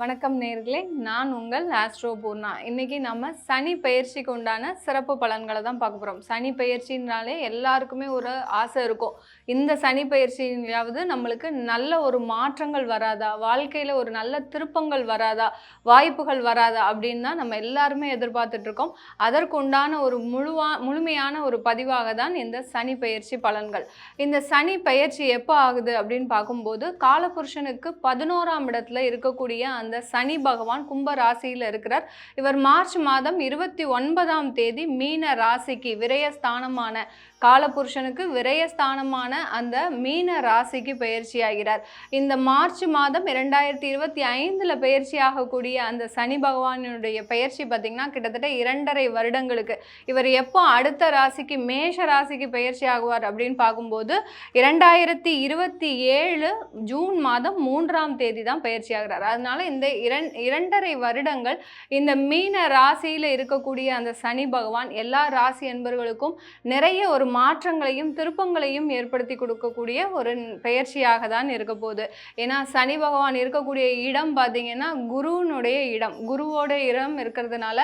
வணக்கம் நேர்களே நான் உங்கள் ஆஸ்ட்ரோ பூர்ணா. இன்னைக்கு நம்ம சனி பயிற்சிக்கு உண்டான சிறப்பு பலன்களை தான் பார்க்க போகிறோம் சனி பயிற்சினாலே எல்லாருக்குமே ஒரு ஆசை இருக்கும். இந்த சனி பயிற்சியாவது நம்மளுக்கு நல்ல ஒரு மாற்றங்கள் வராதா? வாழ்க்கையில் ஒரு நல்ல திருப்பங்கள் வராதா? வாய்ப்புகள் வராதா? அப்படின்னு தான் நம்ம எல்லாருமே எதிர்பார்த்துட்ருக்கோம் அதற்குண்டான அதற்கு உண்டான ஒரு முழுவா முழுமையான ஒரு பதிவாக தான் இந்த சனி பயிற்சி பலன்கள். இந்த சனி பயிற்சி எப்போ ஆகுது அப்படின்னு பார்க்கும்போது காலபுருஷனுக்கு பதினோராம் இடத்துல இருக்கக்கூடிய அந்த சனி பகவான் கும்ப ராசியில் இருக்கிறார். இவர் மார்ச் மாதம் இருபத்தி ஒன்பதாம் தேதி மீன ராசிக்கு விரயஸ்தானமான காலபுருஷனுக்கு விரயஸ்தானமான அந்த மீன ராசிக்கு பயிற்சி ஆகிறார் இந்த மார்ச் மாதம் இரண்டாயிரத்தி இருபத்தி ஐந்தில் பயிற்சி ஆகக்கூடிய அந்த சனி பகவானுடைய பயிற்சி பார்த்திங்கன்னா கிட்டத்தட்ட இரண்டரை வருடங்களுக்கு. இவர் எப்போ அடுத்த ராசிக்கு மேஷ ராசிக்கு பயிற்சி ஆகுவார் அப்படின்னு பார்க்கும்போது இரண்டாயிரத்தி இருபத்தி ஏழு ஜூன் மாதம் மூன்றாம் தேதி தான் பயிற்சி ஆகிறார் அதனால இந்த இரண் இரண்டரை வருடங்கள் இந்த மீன ராசியில் இருக்கக்கூடிய அந்த சனி பகவான் எல்லா ராசி என்பவர்களுக்கும் நிறைய ஒரு மாற்றங்களையும் திருப்பங்களையும் ஏற்படுத்தி கொடுக்கக்கூடிய ஒரு பெயர்ச்சியாக தான் இருக்க போகுது. ஏன்னா சனி பகவான் இருக்கக்கூடிய இடம் பார்த்தீங்கன்னா குருவினுடைய இடம். குருவோட இடம் இருக்கிறதுனால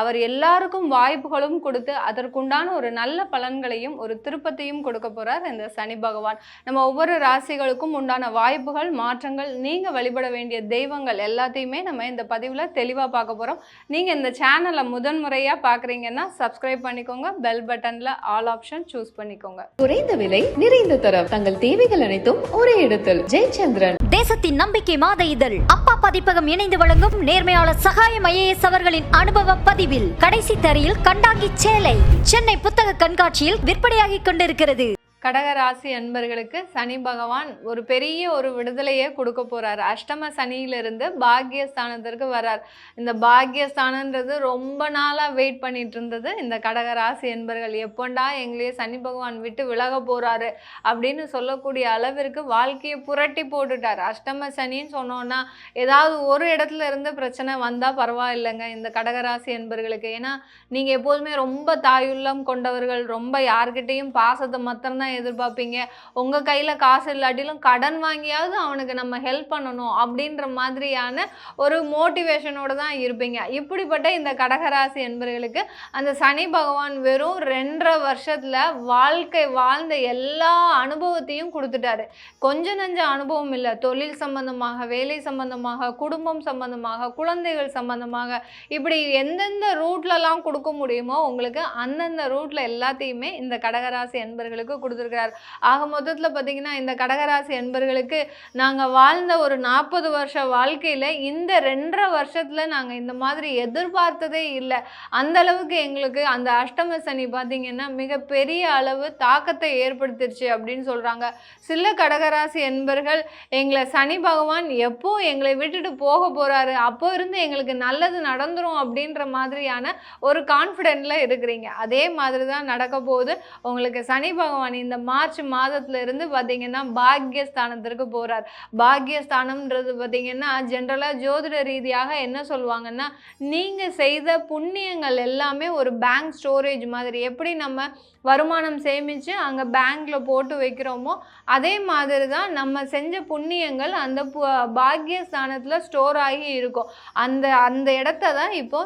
அவர் எல்லாருக்கும் வாய்ப்புகளும் கொடுத்து அதற்குண்டான ஒரு நல்ல பலன்களையும் ஒரு திருப்பத்தையும் கொடுக்க போகிறார் இந்த சனி பகவான். நம்ம ஒவ்வொரு ராசிகளுக்கும் உண்டான வாய்ப்புகள் மாற்றங்கள் நீங்கள் வழிபட வேண்டிய தெய்வங்கள் எல்லாத்தையுமே நம்ம இந்த பதிவில் தெளிவாக பார்க்க போகிறோம் நீங்கள் இந்த சேனலை முதன்முறையாக பார்க்குறீங்கன்னா சப்ஸ்கிரைப் பண்ணிக்கோங்க. பெல் பட்டனில் ஆல் ஆப்ஷன் சூஸ் பண்ணிக்கோங்க. குறைந்த விலை நிறைந்த தரம். தங்கள் தேவைகள் அனைத்தும் ஒரே இடத்தில். ஜெயச்சந்திரன். தேசத்தின் நம்பிக்கை மாத இதழ். அப்பா பதிப்பகம் இணைந்து வழங்கும் நேர்மையாளர் சகாயம் ஐஏஎஸ் அவர்களின் அனுபவ பதிவில். கடைசி தரையில் கண்டாங்கி சேலை. சென்னை புத்தக கண்காட்சியில் விற்பனையாகிக் கொண்டிருக்கிறது. கடகராசி அன்பர்களுக்கு சனி பகவான் ஒரு பெரிய ஒரு விடுதலையை கொடுக்க போகிறார் அஷ்டம சனியிலிருந்து பாக்யஸ்தானத்திற்கு வரார். இந்த பாக்யஸ்தானன்றது ரொம்ப நாளாக வெயிட் பண்ணிட்டு இருந்தது. இந்த கடகராசி என்பர்கள் எப்போண்டா எங்களையே சனி பகவான் விட்டு விலக போகிறாரு அப்படின்னு சொல்லக்கூடிய அளவிற்கு வாழ்க்கையை புரட்டி போட்டுட்டார். அஷ்டம சனின்னு சொன்னோன்னா ஏதாவது ஒரு இடத்துல இருந்து பிரச்சனை வந்தால் பரவாயில்லைங்க இந்த கடகராசி என்பர்களுக்கு ஏன்னா நீங்கள் எப்போதுமே ரொம்ப தாயுள்ளம் கொண்டவர்கள் ரொம்ப யார்கிட்டேயும் பாசத்தை மாத்திரம்தான் எதிர்பார்ப்பீங்க? உங்கள் கையில் காசு இல்லாட்டிலும் கடன் வாங்கியாவது அவனுக்கு நம்ம ஹெல்ப் பண்ணணும் அப்படின்ற மாதிரியான ஒரு மோட்டிவேஷனோடு தான் இருப்பீங்க. இப்படிப்பட்ட இந்த கடகராசி என்பர்களுக்கு அந்த சனி பகவான் வெறும் ரெண்டரை வருஷத்தில் வாழ்க்கை வாழ்ந்த எல்லா அனுபவத்தையும் கொடுத்துட்டாரு. கொஞ்ச நஞ்ச அனுபவம் இல்லை. தொழில் சம்பந்தமாக வேலை சம்பந்தமாக குடும்பம் சம்பந்தமாக குழந்தைகள் சம்பந்தமாக இப்படி எந்தெந்த ரூட்லலாம் கொடுக்க முடியுமோ உங்களுக்கு அந்தந்த ரூட்ல எல்லாத்தையுமே இந்த கடகராசி என்பர்களுக்கு கொடுத்துருக்கிறார். ஆக மொத்தத்தில் பார்த்தீங்கன்னா இந்த கடகராசி என்பர்களுக்கு நாங்கள் வாழ்ந்த ஒரு நாற்பது வருஷ வாழ்க்கையில் இந்த ரெண்டரை வருஷத்தில் நாங்கள் இந்த மாதிரி எதிர்பார்த்ததே இல்லை. அந்த அளவுக்கு எங்களுக்கு அந்த அஷ்டம சனி பார்த்தீங்கன்னா மிகப்பெரிய அளவு தாக்கத்தை ஏற்படுத்திருச்சு அப்படின்னு சொல்கிறாங்க சில கடகராசி என்பர்கள் எங்களை சனி பகவான் எப்போ எங்களை விட்டுட்டு போக போகிறாரு அப்போ இருந்து எங்களுக்கு நல்லது நடந்துரும் அப்படின்ற மாதிரியான ஒரு கான்ஃபிடென்ட்ல இருக்கிறீங்க. அதே மாதிரி தான் நடக்க போகுது. உங்களுக்கு சனி பகவான் இந்த மார்ச் மாதத்துல இருந்து பார்த்தீங்கன்னா பாக்யஸ்தானத்திற்கு போறார். பாக்யஸ்தானம்ன்றது பார்த்தீங்கன்னா ஜென்ரலாக ஜோதிட ரீதியாக என்ன சொல்லுவாங்கன்னா நீங்கள் செய்த புண்ணியங்கள் எல்லாமே ஒரு பேங்க் ஸ்டோரேஜ் மாதிரி. எப்படி நம்ம வருமானம் சேமித்து அங்கே பேங்க்கில் போட்டு வைக்கிறோமோ அதே மாதிரி தான் நம்ம செஞ்ச புண்ணியங்கள் அந்த பு பாக்யஸ்தானத்தில் ஸ்டோர் ஆகி இருக்கும். அந்த அந்த இடத்த தான் இப்போ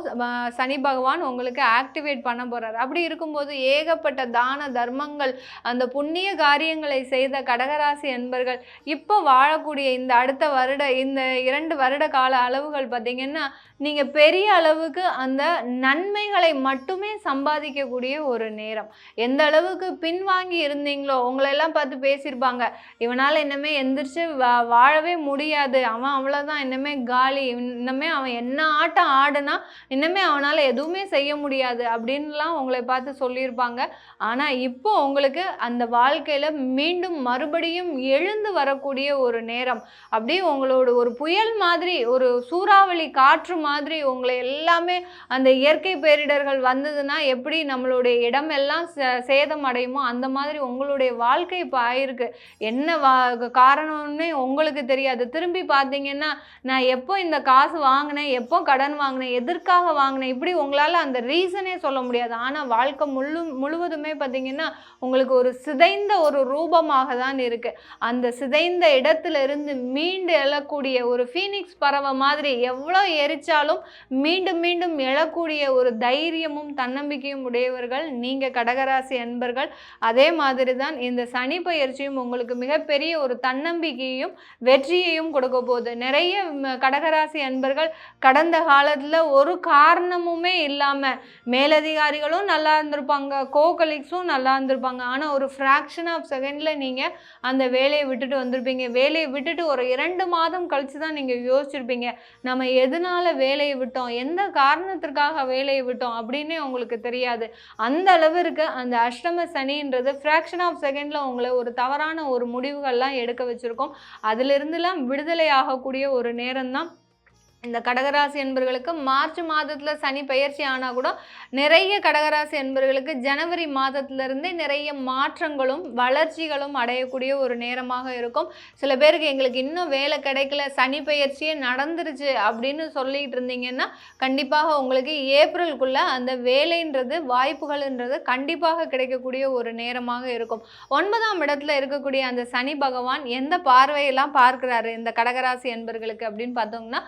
சனி பகவான் உங்களுக்கு ஆக்டிவேட் பண்ண போகிறார் அப்படி இருக்கும்போது ஏகப்பட்ட தான தர்மங்கள் அந்த புண்ணிய காரியங்களை செய்த கடகராசி என்பர்கள் இப்போ வாழக்கூடிய இந்த அடுத்த வருட இந்த இரண்டு வருட கால அளவுகள் பார்த்திங்கன்னா நீங்கள் பெரிய அளவுக்கு அந்த நன்மைகளை மட்டுமே சம்பாதிக்கக்கூடிய ஒரு நேரம். எந்த அளவுக்கு பின்வாங்கி இருந்தீங்களோ உங்களெல்லாம் பார்த்து பேசியிருப்பாங்க. இவனால் இன்னமே எந்திரிச்சு வா வாழவே முடியாது. அவன் அவ்வளோதான் இன்னமே காலி. இன்னமே அவன் என்ன ஆட்டம் ஆடுனா இன்னமே அவனால் எதுவுமே செய்ய முடியாது அப்படின்லாம் உங்களை பார்த்து சொல்லியிருப்பாங்க. ஆனால் இப்போ உங்களுக்கு அந்த வாழ்க்கையில் மீண்டும் மறுபடியும் எழுந்து வரக்கூடிய ஒரு நேரம். அப்படியே உங்களோட ஒரு புயல் மாதிரி ஒரு சூறாவளி காற்று மாதிரி உங்களை எல்லாமே அந்த இயற்கை பேரிடர்கள் வந்ததுன்னா எப்படி நம்மளுடைய இடமெல்லாம் சே- சேதம் அடையுமோ அந்த மாதிரி உங்களுடைய வாழ்க்கை இப்போ ஆயிருக்கு. என்ன வா காரணம்னே உங்களுக்கு தெரியாது. திரும்பி பார்த்தீங்கன்னா நான் எப்போ இந்த காசு வாங்கினேன் எப்போ கடன் வாங்கினேன் எதற்காக வாங்கினேன் இப்படி உங்களால் அந்த ரீசனே சொல்ல முடியாது. ஆனால் வாழ்க்கை முழு முழுவதுமே பார்த்தீங்கன்னா உங்களுக்கு ஒரு சிதைந்த ஒரு ரூபமாக தான் இருக்கு. அந்த சிதைந்த இடத்துல இருந்து மீண்டு எழக்கூடிய ஒரு ஃபீனிக்ஸ் பறவை மாதிரி எவ்வளோ எரிச்சாலும் மீண்டும் மீண்டும் எழக்கூடிய ஒரு தைரியமும் தன்னம்பிக்கையும் உடையவர்கள் நீங்கள் கடகராசி அன்பர்கள். அதே மாதிரி தான் இந்த சனி பயிற்சியும் உங்களுக்கு மிகப்பெரிய ஒரு தன்னம்பிக்கையும் வெற்றியையும் கொடுக்க போகுது. நிறைய கடகராசி அன்பர்கள் கடந்த காலத்தில் ஒரு காரணமுமே இல்லாமல் மேலதிகாரிகளும் நல்லா இருந்திருப்பாங்க கோ கலீக்ஸும் நல்லா இருந்திருப்பாங்க. ஆனால் ஒரு ஃப்ராக்ஷன் ஆஃப் செகண்டில் நீங்கள் அந்த வேலையை விட்டுட்டு வந்திருப்பீங்க. வேலையை விட்டுட்டு ஒரு இரண்டு மாதம் கழித்து தான் நீங்கள் யோசிச்சிருப்பீங்க. நம்ம எதனால வேலையை விட்டோம்? எந்த காரணத்திற்காக வேலையை விட்டோம்? அப்படின்னே உங்களுக்கு தெரியாது. அந்த அளவிற்கு அந்த அஷ்டம சனின்றது ஃப்ராக்ஷன் ஆஃப் செகண்டில் உங்களை ஒரு தவறான ஒரு முடிவுகள்லாம் எடுக்க வச்சுருக்கோம். அதிலிருந்துலாம் விடுதலை ஆகக்கூடிய ஒரு நேரம் தான் இந்த கடகராசி என்பர்களுக்கு மார்ச் மாதத்தில் சனி பயிற்சி ஆனால் கூட நிறைய கடகராசி என்பர்களுக்கு ஜனவரி மாதத்திலிருந்தே நிறைய மாற்றங்களும் வளர்ச்சிகளும் அடையக்கூடிய ஒரு நேரமாக இருக்கும். சில பேருக்கு எங்களுக்கு இன்னும் வேலை கிடைக்கல சனி பயிற்சியே நடந்துருச்சு அப்படின்னு சொல்லிட்டு இருந்தீங்கன்னா கண்டிப்பாக உங்களுக்கு ஏப்ரலுக்குள்ளே அந்த வேலைன்றது வாய்ப்புகள்ன்றது கண்டிப்பாக கிடைக்கக்கூடிய ஒரு நேரமாக இருக்கும். ஒன்பதாம் இடத்துல இருக்கக்கூடிய அந்த சனி பகவான் எந்த பார்வையெல்லாம் பார்க்குறாரு இந்த கடகராசி என்பர்களுக்கு அப்படின்னு பார்த்தோம்னா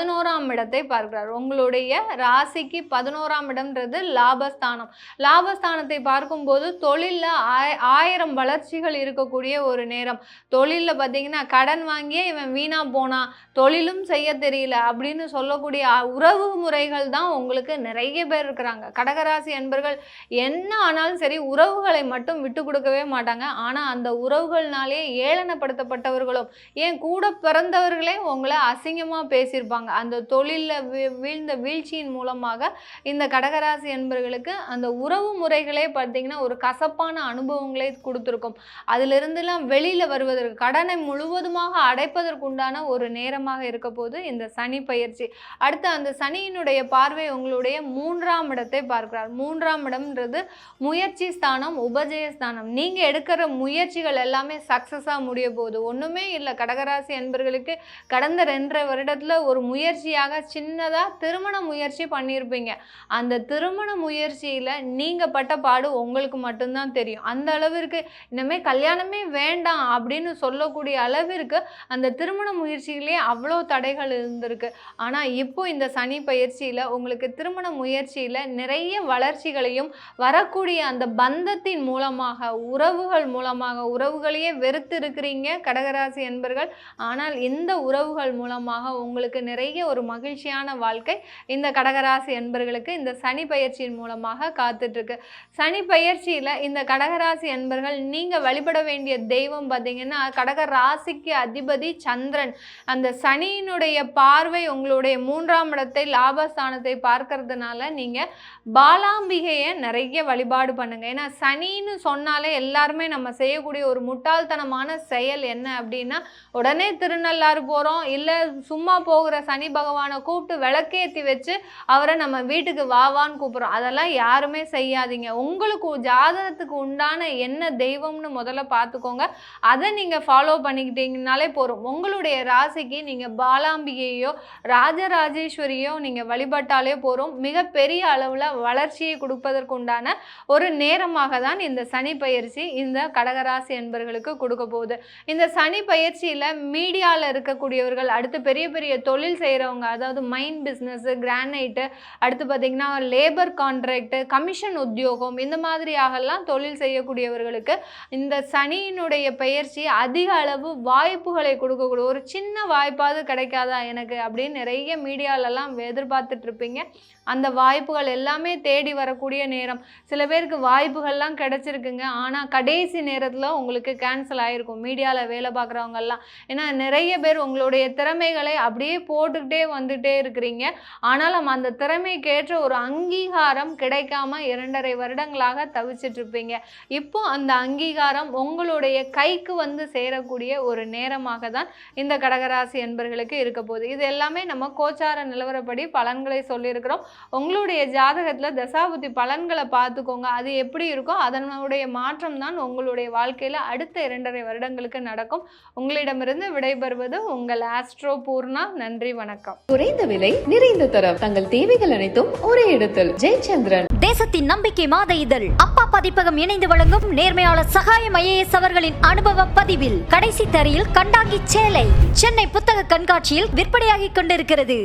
பதினோராம் இடத்தை பார்க்கிறார். உங்களுடைய ராசிக்கு பதினோராம் இடம்ன்றது லாபஸ்தானம். லாபஸ்தானத்தை பார்க்கும்போது தொழிலில் ஆய ஆயிரம் வளர்ச்சிகள் இருக்கக்கூடிய ஒரு நேரம். தொழிலில் பார்த்தீங்கன்னா கடன் வாங்கியே இவன் வீணாக போனான் தொழிலும் செய்ய தெரியல அப்படின்னு சொல்லக்கூடிய உறவு முறைகள் தான் உங்களுக்கு நிறைய பேர் இருக்கிறாங்க. கடகராசி அன்பர்கள் என்ன ஆனாலும் சரி உறவுகளை மட்டும் விட்டு கொடுக்கவே மாட்டாங்க. ஆனால் அந்த உறவுகள்னாலே ஏளனப்படுத்தப்பட்டவர்களும் ஏன் கூட பிறந்தவர்களே உங்களை அசிங்கமாக பேசியிருப்பாங்க. அந்த தொழிலில் வீழ்ந்த வீழ்ச்சியின் மூலமாக இந்த கடகராசி என்பர்களுக்கு அந்த உறவு முறைகளே பார்த்தீங்கன்னா ஒரு கசப்பான அனுபவங்களே கொடுத்துருக்கும். அதிலிருந்துலாம் வெளியில் வருவதற்கு கடனை முழுவதுமாக அடைப்பதற்குண்டான ஒரு நேரமாக இருக்க போது இந்த சனி பயிற்சி. அடுத்து அந்த சனியினுடைய பார்வை உங்களுடைய மூன்றாம் இடத்தை பார்க்கிறார். மூன்றாம் இடம்ன்றது முயற்சி ஸ்தானம் உபஜய ஸ்தானம். நீங்கள் எடுக்கிற முயற்சிகள் எல்லாமே சக்ஸஸாக முடிய போகுது ஒன்றுமே இல்லை. கடகராசி என்பர்களுக்கு கடந்த ரெண்டரை வருடத்தில் ஒரு முயற்சியாக சின்னதாக திருமண முயற்சி பண்ணியிருப்பீங்க அந்த திருமண முயற்சியில் நீங்கள் பட்ட பாடு உங்களுக்கு மட்டும்தான் தெரியும். அந்த அளவிற்கு இனிமேல் கல்யாணமே வேண்டாம் அப்படின்னு சொல்லக்கூடிய அளவிற்கு அந்த திருமண முயற்சியிலே அவ்வளோ தடைகள் இருந்திருக்கு. ஆனால் இப்போ இந்த சனி பயிற்சியில் உங்களுக்கு திருமண முயற்சியில் நிறைய வளர்ச்சிகளையும் வரக்கூடிய அந்த பந்தத்தின் மூலமாக உறவுகள் மூலமாக உறவுகளையே வெறுத்து இருக்கிறீங்க கடகராசி என்பர்கள் ஆனால் இந்த உறவுகள் மூலமாக உங்களுக்கு நிறைய ஒரு மகிழ்ச்சியான வாழ்க்கை இந்த கடகராசி என்பர்களுக்கு இந்த சனி பயிற்சியின் மூலமாக காத்துட்ருக்கு. சனி பயிற்சியில் இந்த கடகராசி என்பர்கள் நீங்கள் வழிபட வேண்டிய தெய்வம் பார்த்தீங்கன்னா கடக ராசிக்கு அதிபதி சந்திரன். அந்த சனியினுடைய பார்வை உங்களுடைய மூன்றாம் இடத்தை லாபஸ்தானத்தை பார்க்கறதுனால நீங்கள் பாலாம்பிகையை நிறைய வழிபாடு பண்ணுங்க. ஏன்னா சனின்னு சொன்னாலே எல்லாருமே நம்ம செய்யக்கூடிய ஒரு முட்டாள்தனமான செயல் என்ன அப்படின்னா உடனே திருநள்ளாறு போகிறோம் இல்லை சும்மா போகிற சனி சனி பகவானை கூப்பிட்டு விளக்கேற்றி வச்சு அவரை நம்ம வீட்டுக்கு வா வான்னு கூப்பிட்றோம். அதெல்லாம் யாருமே செய்யாதீங்க. உங்களுக்கு ஜாதகத்துக்கு உண்டான என்ன தெய்வம்னு முதல்ல பார்த்துக்கோங்க. அதை நீங்கள் ஃபாலோ பண்ணிக்கிட்டீங்கனாலே போதும். உங்களுடைய ராசிக்கு நீங்கள் பாலாம்பிகையோ ராஜராஜேஸ்வரியோ நீங்கள் வழிபட்டாலே போதும். மிகப்பெரிய அளவில் வளர்ச்சியை கொடுப்பதற்கு உண்டான ஒரு நேரமாக தான் இந்த சனி பயிற்சி இந்த கடகராசி என்பர்களுக்கு கொடுக்க போகுது. இந்த சனி பயிற்சியில் மீடியாவில் இருக்கக்கூடியவர்கள் அடுத்து பெரிய பெரிய தொழில் செய்கிறவங்க அதாவது மைண்ட் பிஸ்னஸ்ஸு கிரானைட்டு அடுத்து பார்த்திங்கன்னா லேபர் கான்ட்ராக்டு கமிஷன் உத்தியோகம் இந்த மாதிரியாகலாம் தொழில் செய்யக்கூடியவர்களுக்கு இந்த சனியினுடைய பயிற்சி அதிக அளவு வாய்ப்புகளை கொடுக்கக்கூடிய ஒரு சின்ன வாய்ப்பாவது கிடைக்காதா எனக்கு அப்படின்னு நிறைய மீடியாலெல்லாம் எதிர்பார்த்துட்ருப்பீங்க அந்த வாய்ப்புகள் எல்லாமே தேடி வரக்கூடிய நேரம். சில பேருக்கு வாய்ப்புகள்லாம் கிடைச்சிருக்குங்க. ஆனால் கடைசி நேரத்தில் உங்களுக்கு கேன்சல் ஆகிருக்கும் மீடியாவில் வேலை பார்க்குறவங்கெல்லாம். ஏன்னா நிறைய பேர் உங்களுடைய திறமைகளை அப்படியே போட்டுக்கிட்டே வந்துட்டே இருக்கிறீங்க. ஆனாலும் அந்த திறமைக்கேற்ற ஒரு அங்கீகாரம் கிடைக்காம இரண்டரை வருடங்களாக தவிச்சிட்ருப்பீங்க இப்போ அந்த அங்கீகாரம் உங்களுடைய கைக்கு வந்து சேரக்கூடிய ஒரு நேரமாக தான் இந்த கடகராசி என்பர்களுக்கு இருக்க போகுது. இது எல்லாமே நம்ம கோச்சார நிலவரப்படி பலன்களை சொல்லியிருக்கிறோம். உங்களுடைய ஜாதகத்தில் தசாபுத்தி பலன்களை பார்த்துக்கோங்க. அது எப்படி இருக்கோ அதனுடைய மாற்றம் தான் உங்களுடைய வாழ்க்கையில் அடுத்த இரண்டரை வருடங்களுக்கு நடக்கும். உங்களிடமிருந்து விடைபெறுவது உங்கள் ஆஸ்ட்ரோ பூர்ணா. நன்றி வணக்கம். குறைந்த விலை நிறைந்த தரம். தங்கள் தேவைகள் அனைத்தும் ஒரே இடத்தில். ஜெயச்சந்திரன். தேசத்தின் நம்பிக்கை மாத இதழ். அப்பா பதிப்பகம் இணைந்து வழங்கும் நேர்மையாளர் சகாயம் ஐஏஎஸ் அவர்களின் அனுபவ பதிவில். கடைசி தரையில் கண்டாங்கி சேலை. சென்னை புத்தக கண்காட்சியில் விற்பனையாகிக் கொண்டிருக்கிறது.